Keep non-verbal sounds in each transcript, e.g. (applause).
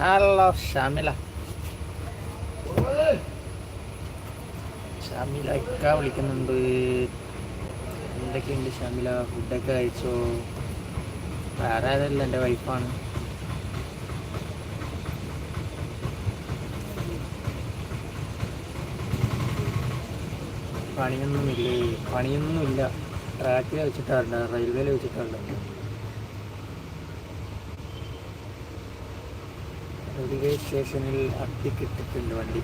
Hello Shamila Shamila ഇക്ക വിളിക്കുന്നുണ്ട്. എന്തൊക്കെയുണ്ട് ഷാമില ഫുഡൊക്കെ കഴിച്ചോ? വേറെ ആരല്ല എന്റെ വൈഫാണ് പണിയൊന്നുമില്ലേ? പണിയൊന്നുമില്ല. ട്രാക്കിൽ വെച്ചിട്ടാണ് റെയിൽവേയിൽ വെച്ചിട്ടുണ്ട് റെയിൽവേ സ്റ്റേഷനിൽ അട്ടിക്കിട്ടിട്ടുണ്ട് വണ്ടി.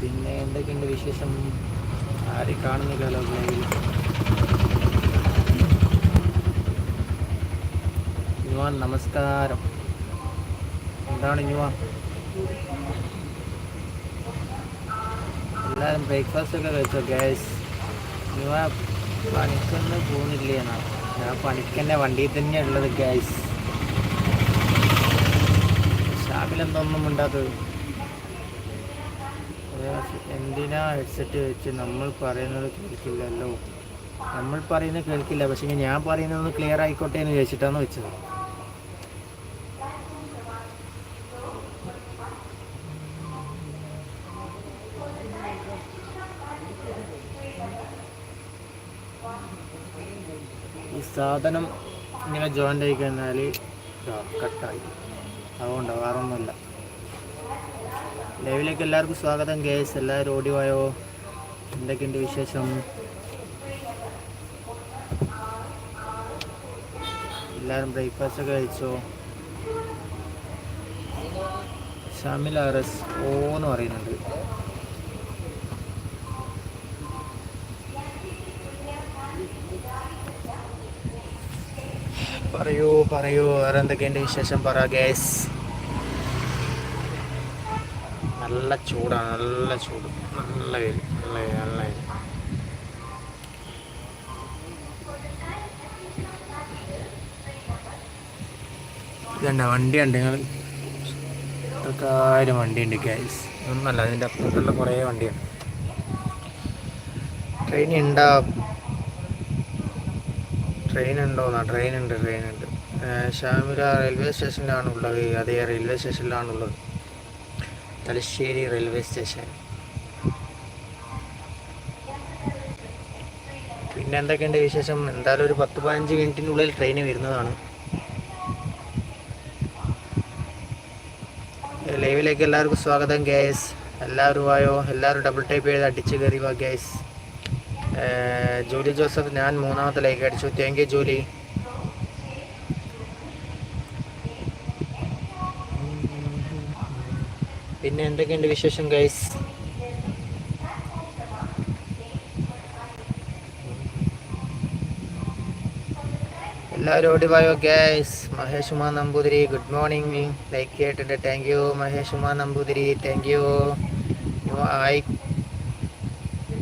പിന്നെ എന്തൊക്കെയുണ്ട് വിശേഷം? ആരെ കാണുന്നില്ലല്ലോ നമസ്കാരം. എന്താണ് യുവാൻ എല്ലാവരും ബ്രേക്ക്ഫാസ്റ്റ് ഒക്കെ കഴിച്ചോ ഗ്യാസ് യുവ പണിക്കൊന്നും പോകുന്നില്ലേ എന്നാണ് ഞാൻ പണിക്കന്നെ വണ്ടിയിൽ തന്നെ ഉള്ളത് ഗ്യാസ് ഷാപ്പിലെന്തൊന്നും ഉണ്ടാത്തത്? എന്തിനാ ഹെഡ്സെറ്റ് വെച്ച് നമ്മൾ പറയുന്നത് കേൾക്കില്ലല്ലോ? നമ്മൾ പറയുന്നത് കേൾക്കില്ല പക്ഷേ ഞാൻ പറയുന്നതൊന്ന് ക്ലിയർ ആയിക്കോട്ടെ എന്ന് ചോദിച്ചിട്ടാണ് വെച്ചത്. സാധനം ഇങ്ങനെ ജോയിന്റ് ആയി കഴിഞ്ഞാൽ കട്ടായി. അതുകൊണ്ട് വേറെ ഒന്നുമില്ല ലൈവിലേക്ക് എല്ലാവർക്കും സ്വാഗതം ഗേസ് എല്ലാവരും ഓടി പോയോ എന്തൊക്കെയുണ്ട് വിശേഷം? എല്ലാവരും ബ്രേക്ക്ഫാസ്റ്റ് ഒക്കെ കഴിച്ചോ? ഷാമിൽ എസ് ഓ എന്ന് പറയുന്നുണ്ട്. പറയൂ പറയൂ. വേറെ എന്തൊക്കെയുണ്ട് വിശേഷം? പറ ഗേസ് നല്ല ചൂടാണ് നല്ല ചൂട്. നല്ല വെയിൽ നല്ല വെയിൽ നല്ല വെയിൽ. ഇതണ്ട? വണ്ടി ഉണ്ട്. നിങ്ങൾ ഇത്രക്കാരും വണ്ടിയുണ്ട് ഗ്യാസ് ഒന്നല്ല അതിന്റെ അപ്പുറത്തുള്ള കുറേ വണ്ടിയാണ് ട്രെയിൻ ഉണ്ടാ ട്രെയിൻ ഉണ്ടോന്നാ ട്രെയിൻ ഉണ്ട് ട്രെയിൻ ഉണ്ട് ഷാമില റെയിൽവേ സ്റ്റേഷനിലാണ് ഉള്ളത്. അതേ റെയിൽവേ സ്റ്റേഷനിലാണുള്ളത് തലശ്ശേരി റെയിൽവേ സ്റ്റേഷൻ. പിന്നെ എന്തൊക്കെയുണ്ട് വിശേഷം? എന്തായാലും ഒരു പത്ത് പതിനഞ്ച് മിനിറ്റിനുള്ളിൽ ട്രെയിൻ വരുന്നതാണ്. ലൈവിലേക്ക് എല്ലാവർക്കും സ്വാഗതം ഗ്യാസ് എല്ലാവരും ആയോ എല്ലാവരും ഡബിൾ ടൈപ്പ് ചെയ്ത് അടിച്ച് കയറി വാ ഗ്യാസ് ജോലി ജോസഫ് ഞാൻ മൂന്നാമത്തെ ലൈക്ക് അടിച്ചു. താങ്ക് യു ജോലി. പിന്നെ എന്തൊക്കെയുണ്ട് വിശേഷം ഗൈസ് എല്ലാവരും ഓടിവായോ guys Mahesh Uma Namboothiri good morning like ചെയ്തിട്ടുണ്ട് thank you Mahesh Uma Namboothiri thank you ആയി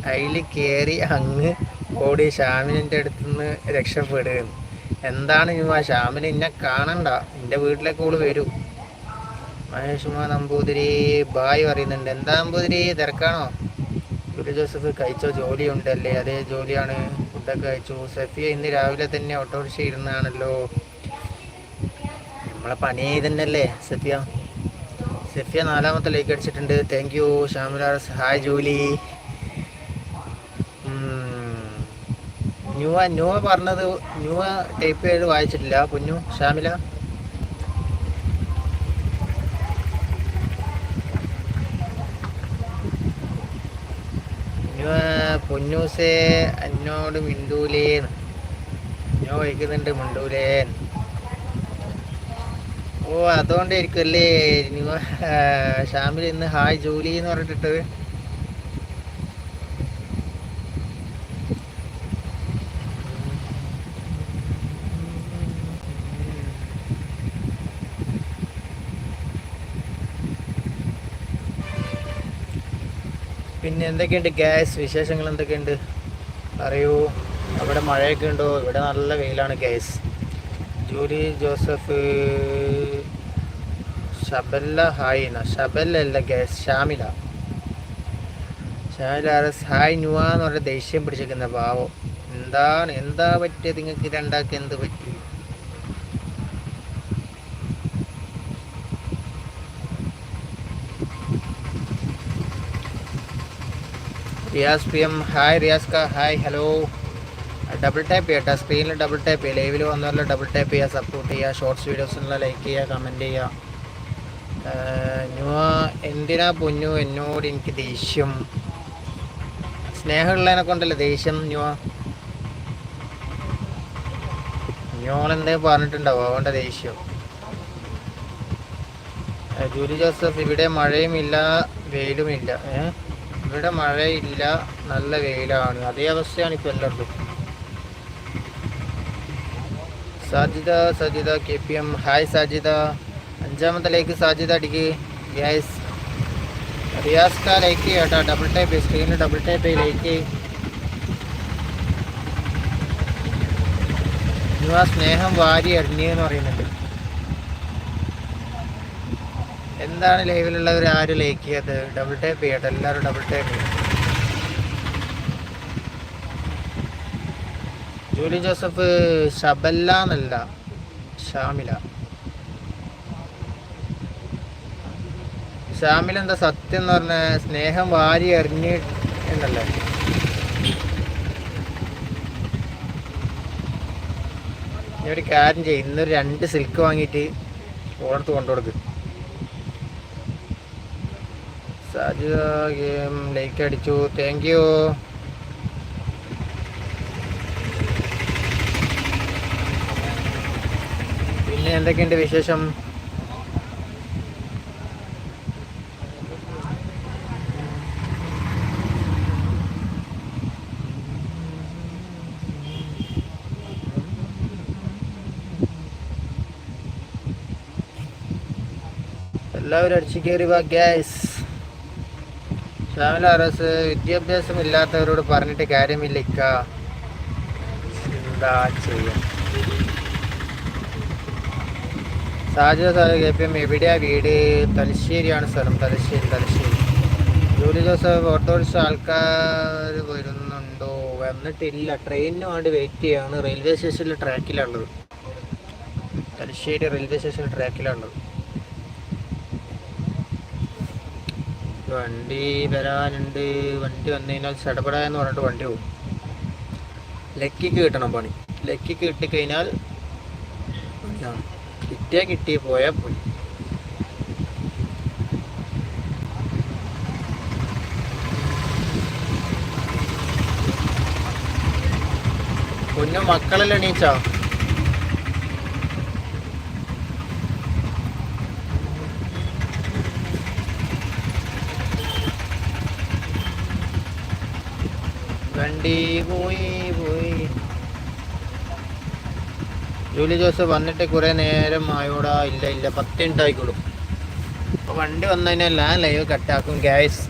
അതിൽ കയറി അങ്ങ് ഓടി ഷാമിനിന്റെ അടുത്ത് നിന്ന് രക്ഷപ്പെടുക എന്താണ് യുവ ഷാമിന് എന്നെ കാണണ്ട. എന്റെ വീട്ടിലേക്ക് ഓൾ വരൂ. മഹേഷുമാ നമ്പൂതിരി ബായ് പറയുന്നുണ്ട്. എന്താ നമ്പൂതിരി? തിരക്കാണോ? ജൂലി ജോസഫ് കഴിച്ചോ? ജോലി ഉണ്ടല്ലേ അതേ ജോലിയാണ്. ഫുഡൊക്കെ കഴിച്ചു. സഫിയ ഇന്ന് രാവിലെ തന്നെ ഓട്ടോറിക്ഷ ഇരുന്നാണല്ലോ. നമ്മളെ പണി തന്നെയല്ലേ സഫിയ? സഫിയ നാലാമത്തെ ലൈക്ക് അടിച്ചിട്ടുണ്ട്. താങ്ക് യു ഷാമിലാസ് ഹായ് ജോലി? ന്യൂവ ന്യൂവ പറഞ്ഞത് ന്യൂവ ടൈപ്പ് ചെയ്ത് വായിച്ചിട്ടില്ല. കുഞ്ഞു ഷാമില പൊന്നൂസേ എന്നോട് മിണ്ടൂലേന്ന്. ഞാൻ വഹിക്കുന്നുണ്ട് മിണ്ടൂലേൻ ഓ അതുകൊണ്ടായിരിക്കും അല്ലേ ഷാമിൽ ഇന്ന് ഹായ് ജോലി എന്ന് പറഞ്ഞിട്ടിട്ട് പിന്നെ എന്തൊക്കെയുണ്ട് ഗ്യാസ് വിശേഷങ്ങൾ എന്തൊക്കെയുണ്ട്? അറിയൂ അവിടെ മഴയൊക്കെ ഉണ്ടോ? ഇവിടെ നല്ല വെയിലാണ് ഗ്യാസ് ജൂലി ജോസഫ് ഷബല്ല ഹായിന ഷബല്ല അല്ല ഗ്യാസ് ഷാമില. ഷാമില ഹായ് ന്യൂവ എന്ന് പറഞ്ഞ ദേഷ്യം പിടിച്ചിരിക്കുന്ന പാവം. എന്താണ്? എന്താ പറ്റിയത്? നിങ്ങൾക്ക് രണ്ടാക്കി എന്ത് പറ്റി? Riyas P M. Hi Riyas കാ ഹായ് ഹലോ. ഡബിൾ ടാപ്പ് ചെയ്യട്ടെ സ്ക്രീനിൽ ഡബിൾ ടാപ്പ് ചെയ്യുക ലൈവിൽ വന്നവരിൽ ഡബിൾ ടാപ്പ് ചെയ്യുക സപ്പോർട്ട് ചെയ്യുക ഷോർട്സ് വീഡിയോസിനുള്ള ലൈക്ക് ചെയ്യുക കമന്റ് ചെയ്യുക എന്തിനാ പൊന്നു? എന്നോട് എനിക്ക് ദേഷ്യം. സ്നേഹമുള്ളതിനെ കൊണ്ടല്ലേ ദേഷ്യം ന്യൂ ഞോളെന്തേ പറഞ്ഞിട്ടുണ്ടാവും? അവന്റെ ദേഷ്യം. ജൂലി ജോസഫ് ഇവിടെ മഴയുമില്ല വെയിലുമില്ല. ഏഹ് ഇവിടെ മഴയില്ല നല്ല വെയിലാണ്. അതേ അവസ്ഥയാണ് ഇപ്പോൾ എല്ലായിടത്തും. Sajida Sajida K P M. Hi Sajida. അഞ്ചാമത്തെ ലൈക്ക് സാജിദ അടിക്ക്. ഗ്യാസ് റിയാസ്ക ലൈക്ക് കേട്ടോ ഡബിൾ ടൈപ്പ് സ്ക്രീനിൽ ഡബിൾ ടൈപ്പ് ലൈക്ക് സ്നേഹം വാരി എന്ന് പറയുന്നുണ്ട്. എന്താണ് ലൈവിലുള്ളവർ ആരും ലൈക്ക് ചെയ്യാത്തത് ഡബിൾ ടൈപ്പ് ചെയ്യട്ടെ എല്ലാവരും ഡബിൾ ടൈപ്പ് ജൂലി ജോസഫ് ഷബല്ല എന്നല്ല ഷാമില. ഷാമിൽ എന്താ സത്യം എന്ന് പറഞ്ഞ സ്നേഹം വാരി എറിഞ്ഞ് എന്നല്ലേ? ഞാൻ ഒരു കാര്യം ചെയ്യും ഇന്നൊരു രണ്ട് സിൽക്ക് വാങ്ങിയിട്ട് ഓടത്ത് കൊണ്ടുകൊടുക്കും. സാധ്യത ഗെയിം ലൈക്ക് അടിച്ചു. താങ്ക് യു പിന്നെ എന്തൊക്കെയുണ്ട് വിശേഷം? എല്ലാവരും അടിച്ചു കയറി വാ ഗ്യാസ് അറസ് വിദ്യാഭ്യാസം ഇല്ലാത്തവരോട് പറഞ്ഞിട്ട് കാര്യമില്ല ഇക്ക. എന്താ ചെയ്യാം? സാധ്യത സാറ് എം എവിടെയാ വീട്? തലശ്ശേരിയാണ് സ്ഥലം തലശ്ശേരി തലശ്ശേരി. ജോലി ദിവസം ഓട്ടോറിക്ഷ ആൾക്കാർ വരുന്നുണ്ടോ? വന്നിട്ടില്ല. ട്രെയിനിന് വേണ്ടി വെയിറ്റ് ചെയ്യാണ്. റെയിൽവേ സ്റ്റേഷനിൽ ട്രാക്കിലാണുള്ളത് തലശ്ശേരി റെയിൽവേ സ്റ്റേഷനിൽ ട്രാക്കിലുള്ളത് വണ്ടി വരാനുണ്ട്. വണ്ടി വന്നു കഴിഞ്ഞാൽ ചടപട എന്ന് പറഞ്ഞിട്ട് വണ്ടി പോകും. ലക്കിക്ക് കിട്ടണം പണി. ലക്കിക്ക് കിട്ടിക്കഴിഞ്ഞാൽ കിട്ടിയാൽ കിട്ടി പോയാൽ പോയി കുഞ്ഞു മക്കളെല്ലാം എണീച്ചാ? വണ്ടി പോയി പോയി. ജൂലി ജോസ് വന്നിട്ട് കുറെ നേരം ആയോടാ ഇല്ല ഇല്ല പത്ത് മിനിറ്റ് ആയിക്കോളും അപ്പോൾ വണ്ടി വന്നതിനെല്ലാം ലൈവ് കട്ടാക്കും ഗ്യാസ്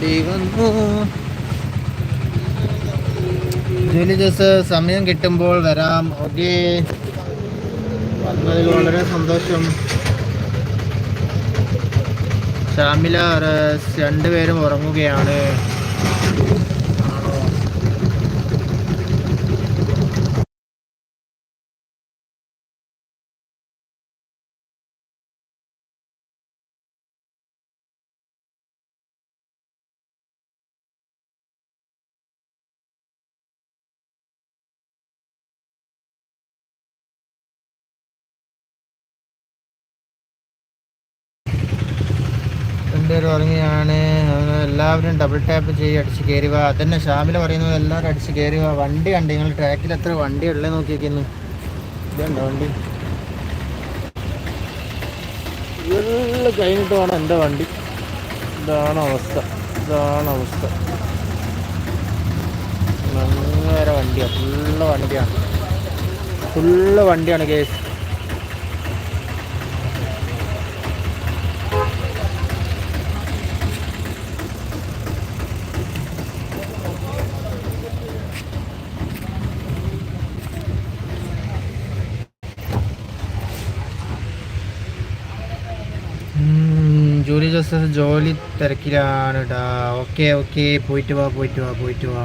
വണ്ടി വന്നു. ജോലി ദിവസം സമയം കിട്ടുമ്പോൾ വരാം. ഓക്കെ. വന്നതിൽ വളരെ സന്തോഷം. ഷാമില രണ്ടുപേരും ഉറങ്ങുകയാണ്. ഡബിൾ ടാപ്പ് ചെയ്യുക അടിച്ച് കയറുക അതന്നെ ഷാമിൽ പറയുന്നത് എല്ലാവരും അടിച്ച് കയറുക വണ്ടി കണ്ട് നിങ്ങൾ ട്രാക്കിൽ എത്ര വണ്ടി ഉള്ളേ നോക്കിയിരിക്കുന്നു ഇതുണ്ടോ വണ്ടി? ഇതെല്ലാം കഴിഞ്ഞിട്ട് വേണം എന്റെ വണ്ടി. ഇതാണ് അവസ്ഥ. ഇതാണ് അവസ്ഥ. നല്ല വണ്ടിയാണ് ഫുള്ള് വണ്ടിയാണ്. ഫുള്ള് വണ്ടിയാണ് കേസ്. ജോസഫ് ജോലി തിരക്കിലാണ് ടാ ഓക്കെ ഓക്കെ. പോയിട്ട് വാ പോയിട്ട് വാ പോയിട്ട് വാ.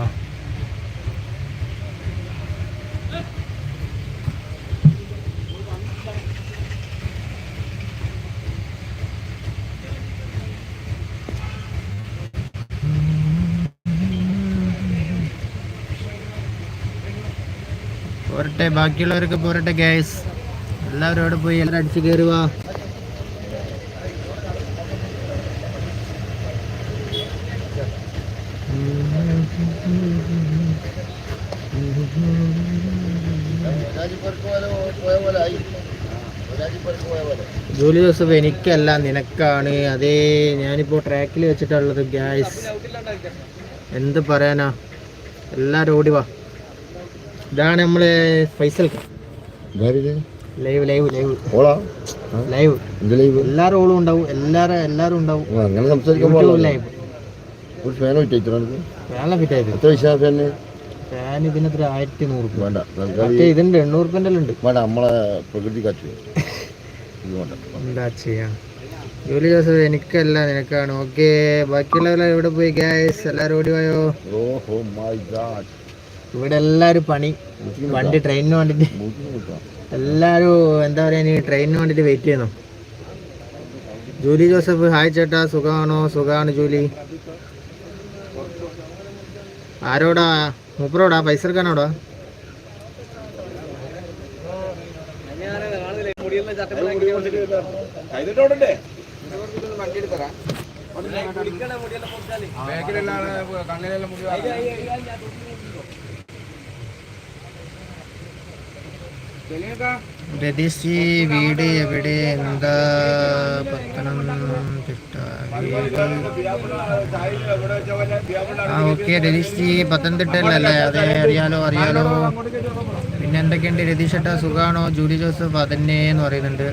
പോരട്ടെ ബാക്കിയുള്ളവരൊക്കെ പോരട്ടെ ഗ്യാസ് എല്ലാവരും അവിടെ പോയി എല്ലാവരും അടിച്ച് കയറുക ജോലി ജോസഫ് എനിക്കല്ല നിനക്കാണ്. അതേ ഞാനിപ്പോൾ ട്രാക്കിൽ വെച്ചിട്ടുള്ളത് ഗ്യാസ് എന്ത് പറയാനാ? എല്ലാവരും ഓടി വാ. ഇതാണ് നമ്മൾ Faisal live live live. Live. എല്ലാവരും ഓളും ഉണ്ടാവും. എല്ലാവരും എല്ലാവരും ഉണ്ടാവും. അങ്ങനെ സംസാരിക്കാൻ യൂട്യൂബ് പാടില്ല ലൈവ്. ഒരു ഫാൻ വിറ്റു എനിക്ക് ഫാനിലെ ഫിറ്റ് ആയത് എത്ര പൈസ ഫാന് ഫാൻ ഇതിനത്ര ആയിരത്തി നൂറ് വേണ്ട. എണ്ണൂറ് രൂപന്റെ ഉണ്ട്. വേണ്ട നമ്മളെ പ്രകൃതി കാറ്റ്. (laughs) ജോലി ജോസഫ് എനിക്കല്ല നിനക്കാണ്. ഓക്കെ ബാക്കിയുള്ളവരെല്ലാം എവിടെ പോയി ഗ്യാസ് എല്ലാവരും ഓടി പോയോ ഇവിടെ എല്ലാവരും പണി. വണ്ടി ട്രെയിനിന് വേണ്ടിട്ട്. എല്ലാവരും എന്താ പറയാ ഇനി ട്രെയിനിന് വേണ്ടിട്ട് വെയിറ്റ് ചെയ്യുന്നു ജൂലി ജോസഫ് ഹായ് ചേട്ടാ. സുഖമാണോ? സുഖമാണ് ജൂലി. ആരോടാ? മൂപ്പറോടാ? പൈസ എടുക്കാനോടാ രതീഷ് ജി വീട് എവിടെ? എന്താ പത്തനംതിട്ട ആ ഓക്കെ രതീഷ് ജി പത്തനംതിട്ടയിലല്ലേ? അതെ അറിയാലോ അറിയാലോ. പിന്നെ എന്തൊക്കെയുണ്ട്? രതീഷ് ഏട്ടാ സുഖാണോ? ജൂലി ജോസഫ് അതന്നെ എന്ന് പറയുന്നുണ്ട്.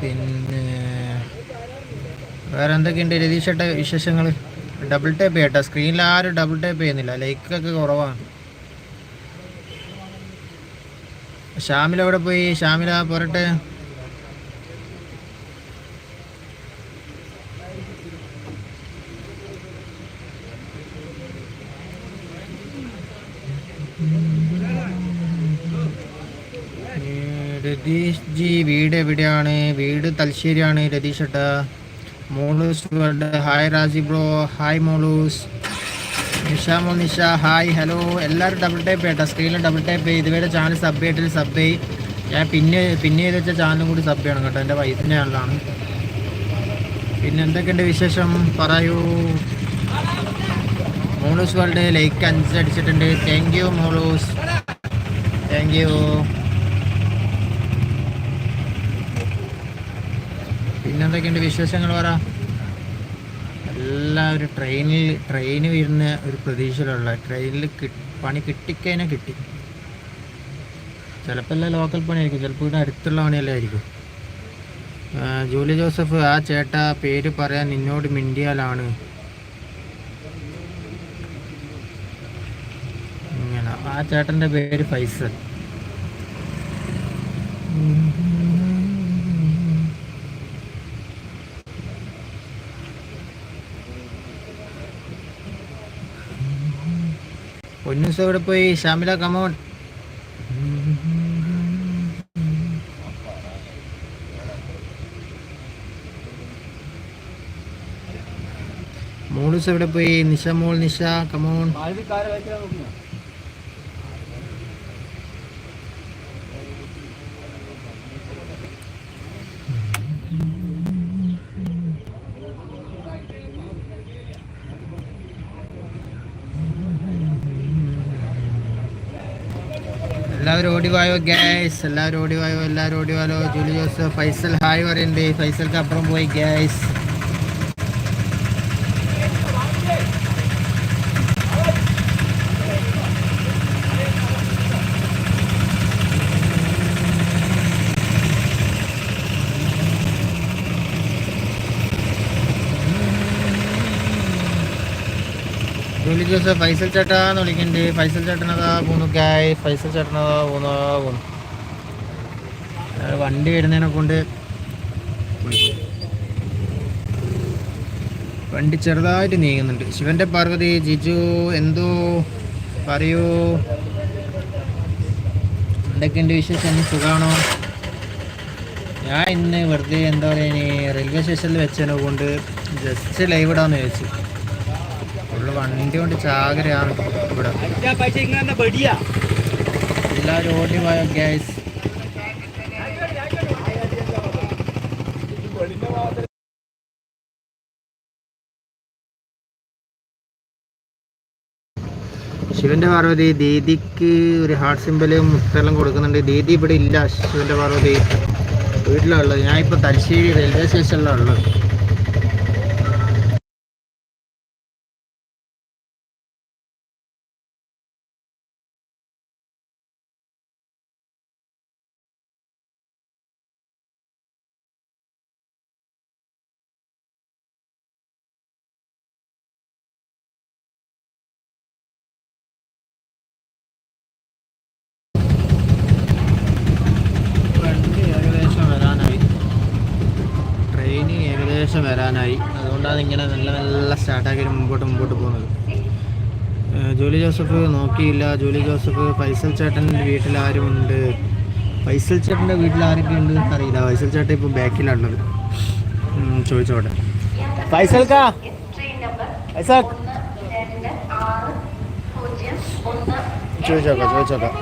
പിന്നെ വേറെ എന്തൊക്കെയുണ്ട്? രതീഷ് ഏട്ട വിശേഷങ്ങൾ ഡബിൾ ടൈപ്പ് ചെയ്യട്ടോ സ്ക്രീനിൽ ആരും ഡബിൾ ടൈപ്പ് ചെയ്യുന്നില്ല. ലൈക്കൊക്കെ കുറവാണ്. ഷാമിൽ അവിടെ പോയി? ഷാമില പോരട്ടെ. രതീഷ് ജി വീട് എവിടെയാണ്? വീട് തലശ്ശേരിയാണ്. രതീഷ് ഏട്ടാ. മോളൂസ് ഹായ് രാജി ബ്രോ. ഹായ് മോളൂസ് നിഷ മോ നിഷ. ഹായ് ഹലോ എല്ലാവരും ഡബിൾ ടൈപ്പ് ചെയ്യട്ടോ സ്ക്രീനിൽ ഡബിൾ ടൈപ്പ് ചെയ്ത് ഇതുവരെ ചാനൽ സബ് ചെയ്തിട്ട് സബ് ചെയ് ഞാൻ പിന്നെ പിന്നെ ചെയ്ത് വെച്ച ചാനലും കൂടി സബ് ചെയ്യണം കേട്ടോ. എന്റെ വൈഫിന്റെ ചാനലാണ് പിന്നെ എന്തൊക്കെയുണ്ട് വിശേഷം? പറയൂ. മോളൂസ് വേൾഡ് ലൈക്ക് അഞ്ച് അടിച്ചിട്ടുണ്ട്. താങ്ക് യു മോളൂസ് താങ്ക് യു പിന്നെന്തൊക്കെയുണ്ട് വിശേഷങ്ങൾ പറ? എല്ലാവരും ട്രെയിനിൽ ട്രെയിന് വരുന്ന ഒരു പ്രതീക്ഷയിലുള്ള ട്രെയിനിൽ പണി കിട്ടിക്കഴിഞ്ഞാൽ കിട്ടി. ചിലപ്പോൾ എല്ലാം ലോക്കൽ പണിയായിരിക്കും ചിലപ്പോൾ ഇവിടെ അടുത്തുള്ള പണിയല്ലേ ആയിരിക്കും. ജൂലി ജോസഫ് ആ ചേട്ടാ പേര് പറയാൻ നിന്നോട് മിണ്ടിയാലാണ്. ഇങ്ങനെ ആ ചേട്ടന്റെ പേര് ഫൈസൽ. പൊന്നൂസ് എവിടെ പോയി? ഷാമില കമോൺ മോളൂസ് എവിടെ പോയി? നിഷ മോൾ നിഷ കമോൺ എല്ലാവരും ഓടിവായോ ഗ്യാസ് എല്ലാവരും ഓടിവായോ എല്ലാവരും ഓടി വായോ ജൂലി ജോസഫ് ഫൈസൽ ഹായ് പറയുന്നുണ്ട്. ഫൈസൽക്ക് അപ്പുറം പോയി ഗ്യാസ് ജൂലി ഫൈസൽ ഫൈസൽ ചേട്ടാന്ന് വിളിക്കണ്ട് ഫൈസൽ ചേട്ടനതാ പോന്നു. ഗായ് ഫൈസൽ ചേട്ടനതാ പോന്നു. പോന്നു. വണ്ടി വരുന്നതിനെ കൊണ്ട് വണ്ടി ചെറുതായിട്ട് നീങ്ങുന്നുണ്ട്. ശിവന്റെ പാർവതി ജിജു എന്തോ പറയൂ. എന്തൊക്കെയുണ്ട് വിശേഷം? സുഖമാണോ ഞാൻ ഇന്ന് വെറുതെ എന്താ പറയുക റെയിൽവേ സ്റ്റേഷനിൽ വെച്ചതിനെ കൊണ്ട് ജസ്റ്റ് ലൈവ് ഇടാന്ന് ചോദിച്ചു വണ്ടി കൊണ്ട് ചാകരയാണ് ഇവിടെ. എല്ലാവരും ഓടി പോയ ഗ്യാസ് ശിവന്റെ പാർവതി ദീദിക്ക് ഒരു ഹാർട്ട് സിമ്പലും മുത്തെല്ലാം കൊടുക്കുന്നുണ്ട്. ദീദി ഇവിടെ ഇല്ല ശിവന്റെ പാർവതി. വീട്ടിലാണ് ഉള്ളത്. ഞാൻ ഇപ്പോൾ തലശ്ശേരി റെയിൽവേ സ്റ്റേഷനിലാണ് ഉള്ളത്. ജോസഫ് നോക്കിയില്ല ജോലി ജോസഫ് ഫൈസൽ ചേട്ടൻ്റെ വീട്ടിൽ ആരുമുണ്ട് ഫൈസൽ ചേട്ടൻ്റെ വീട്ടിൽ ആരൊക്കെ ഉണ്ട് അറിയില്ല ഫൈസൽ ചേട്ടൻ ഇപ്പോൾ ബാക്കിലാണുള്ളത് ഉം, ചോദിച്ചോട്ടെ ഫൈസൽ കാ ഫൈസൽ ചോദിച്ചോക്കാം ചോദിച്ചോക്കാം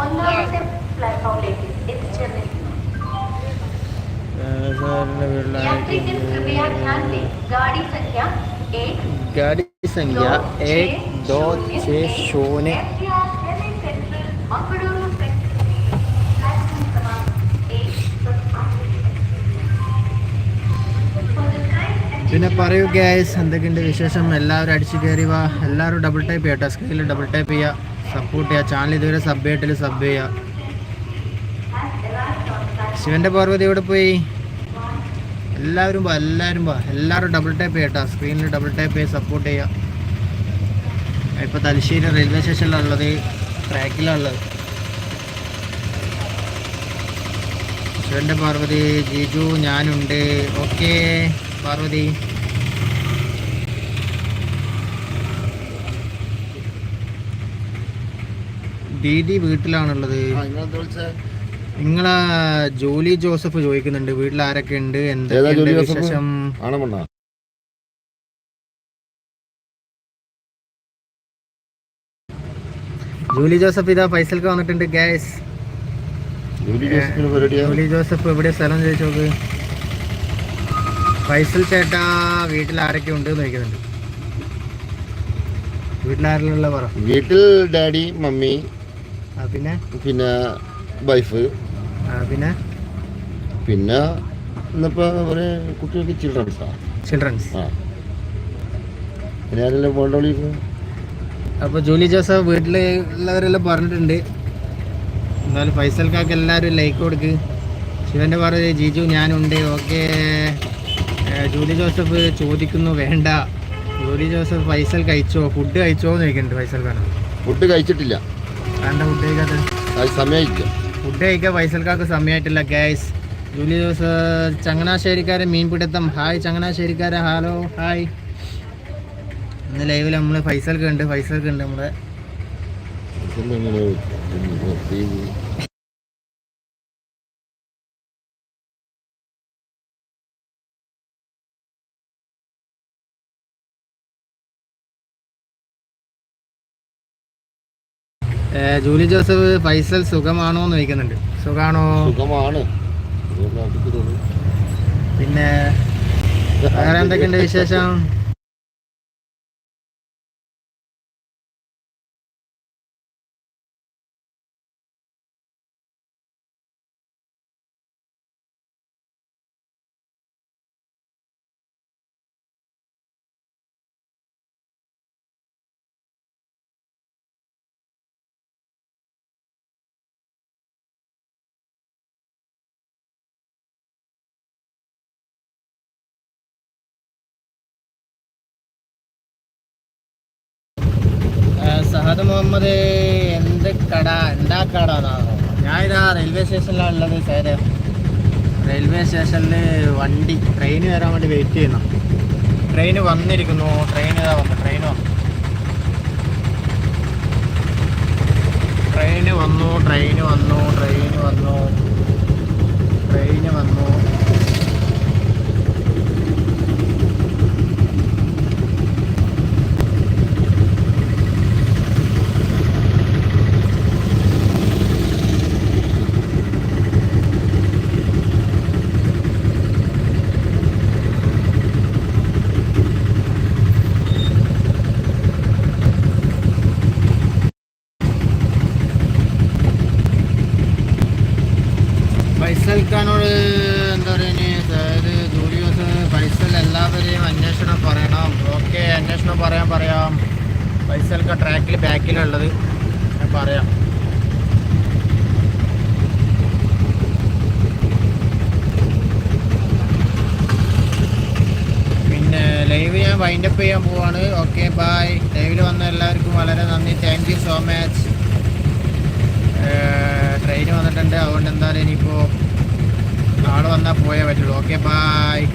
ഒന്നാമത്തെ പ്ലാറ്റ്ഫോമിലേക്ക് എത്തിച്ചേർന്നിരിക്കുന്നു ഏഹ് സാറിൻ്റെ വീട്ടിൽ ആരൊക്കെ यात्री कृपया ध्यान दें गाड़ी संख्या एक गाड़ी संख्या एक दो छः शून्य सेंट्रल मंगळूरू प्लेटफॉर्म क्रमांक एक പിന്നെ പറയൂ ഗ്യാസ് എന്തൊക്കെയുണ്ട് വിശേഷം എല്ലാവരും അടിച്ചു കയറി വാ എല്ലാവരും ഡബിൾ ടൈപ്പ് ചെയ്യട്ടോ സ്ക്രീനിൽ ഡബിൾ ടൈപ്പ് ചെയ്യുക സപ്പോർട്ട് ചെയ്യുക ചാനൽ ഇതുവരെ സബ് ചെയ്തിട്ടില്ല സബ് ചെയ്യുക ശിവന്റെ പാർവതി എവിടെ പോയി എല്ലാവരും വാ എല്ലാവരും വാ എല്ലാവരും ഡബിൾ ടൈപ്പ് ചെയ്യട്ടോ സ്ക്രീനിൽ ഡബിൾ ടൈപ്പ് ചെയ്ത് സപ്പോർട്ട് ചെയ്യുക ഇപ്പോൾ തലശ്ശേരി റെയിൽവേ സ്റ്റേഷനിലുള്ളത് ട്രാക്കിലുള്ളത്. ശിവന്റെ പാർവതി ജിജു ഞാനുണ്ട്. ഓക്കെ പാർവതി. ദീദി വീട്ടിലാണുള്ളത്. നിങ്ങളെ ജോലി ജോസഫ് ചോദിക്കുന്നുണ്ട്. വീട്ടിൽ ആരൊക്കെ ഉണ്ട് എന്താ എന്തൊക്കെയുണ്ട്? വിശേഷം? ജോലി ജോസഫ് ഇതാ ഫൈസൽക്ക് വന്നിട്ടുണ്ട് ഗ്യാസ് ജൂലി ജോസഫ് എവിടെ സ്ഥലം ചോദിച്ചു നോക്ക്. ഫൈസൽ ചേട്ടാ വീട്ടിൽ ആരൊക്കെ ഉണ്ട് എന്ന് ചോദിക്കുന്നുണ്ട്. വീട്ടിൽ പറ. വീട്ടിൽ ഡാഡി മമ്മി പിന്നെ? പിന്നെ വൈഫ്. പിന്നെ? പിന്നെ ഇന്നിപ്പോ ഒരു കുട്ടികൾക്ക് ചിൽഡ്രൻസാ ചിൽഡ്രൻസ് ആ. പിന്നെ ആരെല്ലാം പോകേണ്ട അപ്പോൾ ജൂലി ജോസഫ് വീട്ടിൽ ഉള്ളവരെല്ലാം പറഞ്ഞിട്ടുണ്ട്. എന്നാലും ഫൈസൽ കാക്ക് എല്ലാവരും ലൈക്ക് കൊടുക്ക്. ശിവന്റെ പറഞ്ഞ ജിജു ഞാനുണ്ട്. ഓക്കെ. ജൂലി ജോസഫ് ചോദിക്കുന്നു വേണ്ട. ജൂലി ജോസഫ് ഫൈസൽ കഴിച്ചോ? ഫുഡ് കഴിച്ചോ എന്ന് ചോദിക്കുന്നുണ്ട് ഫൈസൽ ഖാൻ ഫുഡ് കഴിച്ചിട്ടില്ല വേണ്ട ഫുഡ് കഴിക്കാത്ത സമയമില്ല. ഫുഡ് കഴിക്കാൻ ഫൈസൽ കാക്ക് സമയമായിട്ടില്ല ഗ്യാസ് ജൂലി ജോസഫ് ചങ്ങനാശ്ശേരിക്കാരെ മീൻപിടുത്തം. ഹായ് ചങ്ങനാശ്ശേരിക്കാരെ ഹലോ ഹായ് ഇന്ന് ലൈവിൽ നമ്മൾ ഫൈസൽക്ക് ഉണ്ട് ഫൈസൽക്ക് ഉണ്ട് നമ്മുടെ ജൂലി ജോസഫ് ഫൈസൽ സുഖമാണോ എന്ന് ചോദിക്കുന്നുണ്ട്. സുഖാണോ? സുഖമാണ്. തോന്നി. പിന്നെ വേറെ എന്തൊക്കെയുണ്ട് വിശേഷം? കട എന്താ കട ഞാനിതാ റെയിൽവേ സ്റ്റേഷനിലാണ് ഉള്ളത് സാര് റെയിൽവേ സ്റ്റേഷനിൽ വണ്ടി ട്രെയിൻ വരാൻ വേണ്ടി വെയിറ്റ് ചെയ്യുന്നു. ട്രെയിൻ വന്നിരിക്കുന്നു. ട്രെയിൻ ഇതാ വന്നു ട്രെയിൻ വന്നു. ട്രെയിന് വന്നു ട്രെയിന് വന്നു ട്രെയിന് വന്നു. ട്രെയിന് വന്നു ഫൈസൽ ഖാനോട് എന്താ പറയുക അതായത് ജൂലിയോസ് എല്ലാവരെയും അന്വേഷണം പറയണം. ഓക്കെ അന്വേഷണം പറയാൻ പറയാം. പൈസൽക്ക ട്രാക്കിൽ ബാക്കിലുള്ളത് ഞാൻ പറയാം. പിന്നെ ലൈവ് ഞാൻ വൈൻഡപ്പ് ചെയ്യാൻ പോവാണ്. ഓക്കെ ബായ് ലൈവിൽ വന്ന എല്ലാവർക്കും വളരെ നന്ദി. Thank you so much train വന്നിട്ടുണ്ട്. അതുകൊണ്ട് എന്തായാലും ഇനിയിപ്പോൾ നാളെ വന്നാൽ പോയേ പറ്റുള്ളൂ. Okay bye